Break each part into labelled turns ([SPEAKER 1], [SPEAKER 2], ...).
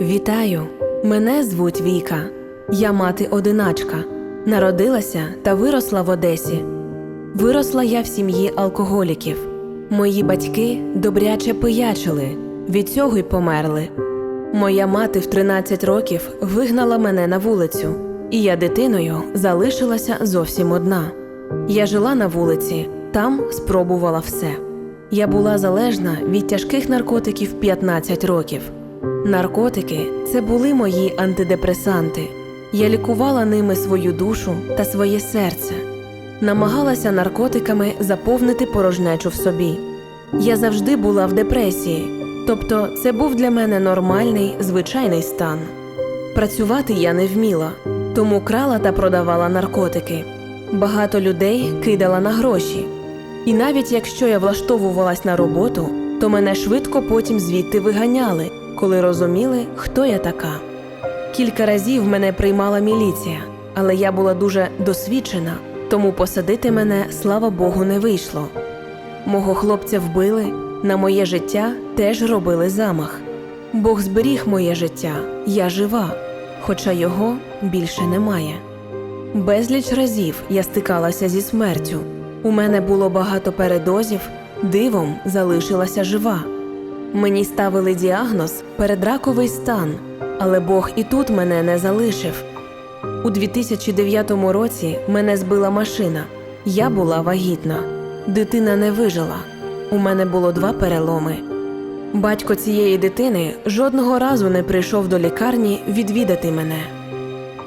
[SPEAKER 1] Вітаю! Мене звуть Віка. Я мати одиначка. Народилася та виросла в Одесі. Виросла я в сім'ї алкоголіків. Мої батьки добряче пиячили, від цього й померли. Моя мати в 13 років вигнала мене на вулицю, і я дитиною залишилася зовсім одна. Я жила на вулиці, там спробувала все. Я була залежна від тяжких наркотиків 15 років. Наркотики це були мої антидепресанти. Я лікувала ними свою душу та своє серце, намагалася наркотиками заповнити порожнечу в собі. Я завжди була в депресії, тобто це був для мене нормальний, звичайний стан. Працювати я не вміла, тому крала та продавала наркотики. Багато людей кидала на гроші. І навіть якщо я влаштовувалась на роботу, то мене швидко потім звідти виганяли, коли розуміли, хто я така. Кілька разів мене приймала міліція, але я була дуже досвідчена, тому посадити мене, слава Богу, не вийшло. Мого хлопця вбили, на моє життя теж робили замах. Бог зберіг моє життя, я жива, хоча його більше немає. Безліч разів я стикалася зі смертю. У мене було багато передозів, дивом залишилася жива. Мені ставили діагноз передраковий стан, але Бог і тут мене не залишив. У 2009 році мене збила машина. Я була вагітна. Дитина не вижила. У мене було два переломи. Батько цієї дитини жодного разу не прийшов до лікарні відвідати мене.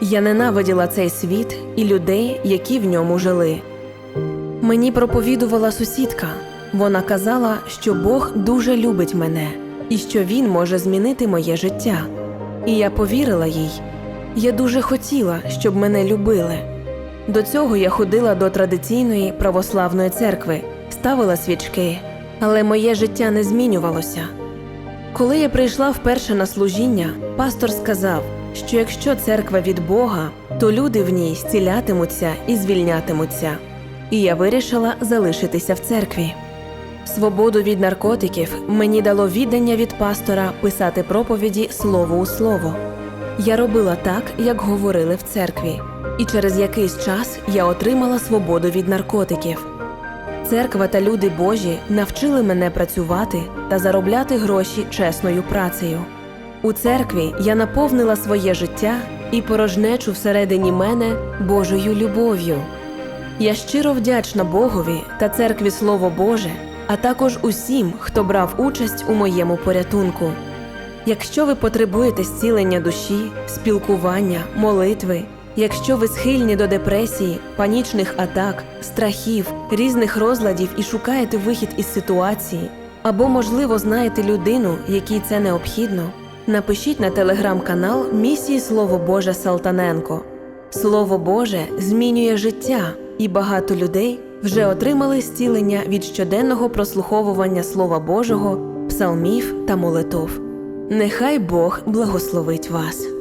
[SPEAKER 1] Я ненавиділа цей світ і людей, які в ньому жили. Мені проповідувала сусідка. Вона казала, що Бог дуже любить мене і що Він може змінити моє життя. І я повірила їй. Я дуже хотіла, щоб мене любили. До цього я ходила до традиційної православної церкви, ставила свічки, але моє життя не змінювалося. Коли я прийшла вперше на служіння, пастор сказав, що якщо церква від Бога, то люди в ній зцілятимуться і звільнятимуться. І я вирішила залишитися в церкві. Свободу від наркотиків мені дало віддання від пастора писати проповіді слово у слово. Я робила так, як говорили в церкві, і через якийсь час я отримала свободу від наркотиків. Церква та люди Божі навчили мене працювати та заробляти гроші чесною працею. У церкві я наповнила своє життя і порожнечу всередині мене Божою любов'ю. Я щиро вдячна Богові та церкві Слово Боже, а також усім, хто брав участь у моєму порятунку. Якщо ви потребуєте зцілення душі, спілкування, молитви, якщо ви схильні до депресії, панічних атак, страхів, різних розладів і шукаєте вихід із ситуації, або, можливо, знаєте людину, якій це необхідно, напишіть на телеграм-канал місії Слово Боже Салтаненко. Слово Боже змінює життя, і багато людей вже отримали зцілення від щоденного прослуховування Слова Божого, псалмів та молитов. Нехай Бог благословить вас.